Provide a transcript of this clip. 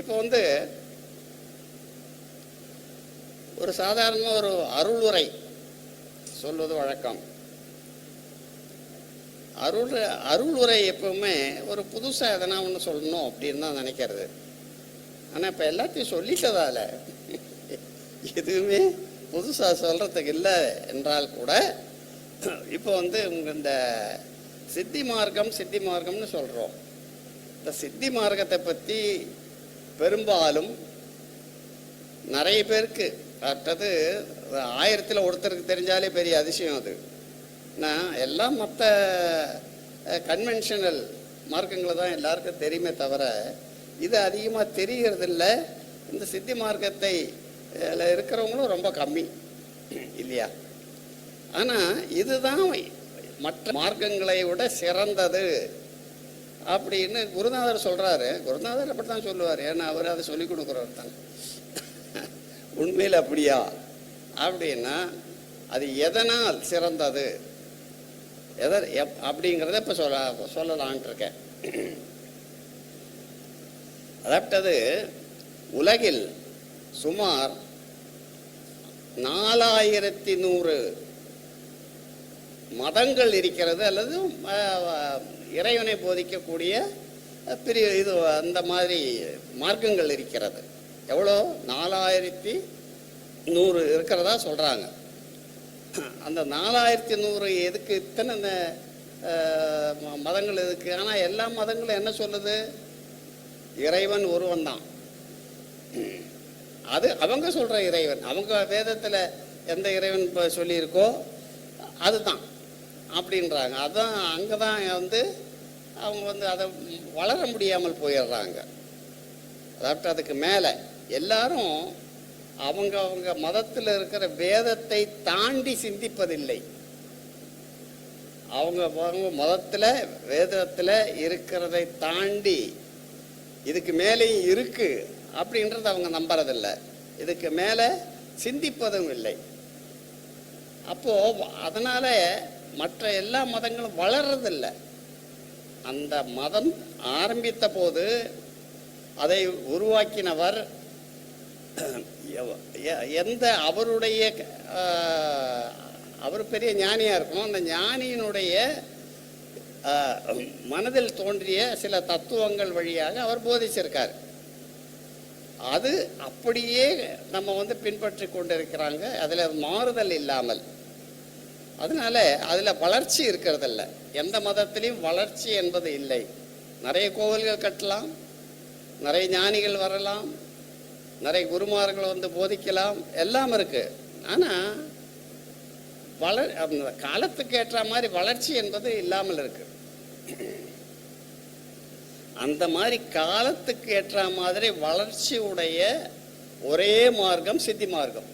இப்போ வந்து ஒரு சாதாரண ஒரு அருளுரை சொல்வது வழக்கம். அருள் அருளுரை எப்பவுமே ஒரு புதுசாக எதனா ஒன்று சொல்லணும் அப்படின்னு தான் நினைக்கிறது. ஆனால் இப்போ எல்லாத்தையும் சொல்லிட்டதால எதுவுமே புதுசாக சொல்கிறதுக்கு இல்லை என்றால் கூட இப்போ வந்து உங்க இந்த சித்தி மார்க்கம் சித்தி மார்க்கம்னு சொல்கிறோம் இந்த சித்தி மார்க்கத்தை பற்றி பெரும்பாலும் நிறைய பேருக்கு அதாவது ஆயிரத்தில் ஒருத்தருக்கு தெரிஞ்சாலே பெரிய அதிசயம் அது. நான் எல்லாம் மற்ற கன்வென்ஷனல் மார்க்கங்களை தான் எல்லாருக்கும் தெரியுமே தவிர இது அதிகமாக தெரியறதில்ல இந்த சித்தி மார்க்கத்தை இருக்கிறவங்களும் ரொம்ப கம்மி இல்லையா? ஆனால் இதுதான் மற்ற மார்க்கங்களை விட சிறந்தது. அப்படின்னு குருநாதர் சொல்கிறாரு குருநாதர் அப்படி தான் சொல்லுவார். ஏன்னா அவர் அதை சொல்லி கொடுக்குறவர் தான். உண்மையில் அப்படியா? அப்படின்னா அது எதனால் சிறந்தது? எத எப் அப்படிங்கிறத இப்போ சொல்ல சொல்லலான்ட்டு இருக்கேன். அதாவது உலகில் சுமார் நாலாயிரத்தி நூறு மதங்கள் இருக்கிறது அல்லது இறைவனை போதிக்கக்கூடிய பெரிய இது அந்த மாதிரி மார்க்கங்கள் இருக்கிறது. எவ்வளோ? நாலாயிரத்தி நூறு இருக்கிறதா சொல்கிறாங்க அந்த நாலாயிரத்தி நூறு எதுக்கு? இத்தனை இந்த, ம- மதங்கள் எதுக்கு? ஆனால் எல்லா மதங்களும் என்ன சொல்லுது? இறைவன் ஒருவன் தான். அது அவங்க சொல்கிற இறைவன். அவங்க வேதத்தில் எந்த இறைவன் இப்போ சொல்லியிருக்கோ அதுதான். அப்படின்றாங்க. அதான் அங்கே தான் வந்து அவங்க வந்து அதை வளர முடியாமல் போயிடுறாங்க. அதாவது அதுக்கு மேலே எல்லாரும் அவங்க அவங்க மதத்தில் இருக்கிற வேதத்தை தாண்டி சிந்திப்பதில்லை. அவங்க அவங்க மதத்தில் வேதத்தில் இருக்கிறதை தாண்டி இதுக்கு மேலேயும் இருக்கு அப்படின்றத அவங்க நம்புறதில்ல. இதுக்கு மேலே சிந்திப்பதும் இல்லை. அப்போது அதனால் மற்ற எல்லா மதங்களும் வளர்றதில்ல. அந்த மதம் ஆரம்பித்த போது அதை உருவாக்கினவர் எ- எந்த அவருடைய அவர் பெரிய ஞானியாக இருக்கணும் அந்த ஞானியினுடைய மனதில் தோன்றிய சில தத்துவங்கள் வழியாக அவர் போதிச்சிருக்கார். அது அப்படியே நம்ம வந்து பின்பற்றி கொண்டிருக்கிறாங்க. அதில் மாறுதல் இல்லாமல். அதனால அதில் வளர்ச்சி இருக்கிறதில்ல. எந்த மதத்திலையும் வளர்ச்சி என்பது இல்லை. நிறைய கோவில்கள் கட்டலாம் நிறைய ஞானிகள் வரலாம் நிறைய குருமார்கள் வந்து போதிக்கலாம் எல்லாம் இருக்குது ஆனால் வளர் அந்த காலத்துக்கு ஏற்ற மாதிரி வளர்ச்சி என்பது இல்லாமல் இருக்கு. அந்த மாதிரி காலத்துக்கு ஏற்ற மாதிரி வளர்ச்சி உடைய ஒரே மார்க்கம் சித்தி மார்க்கம்.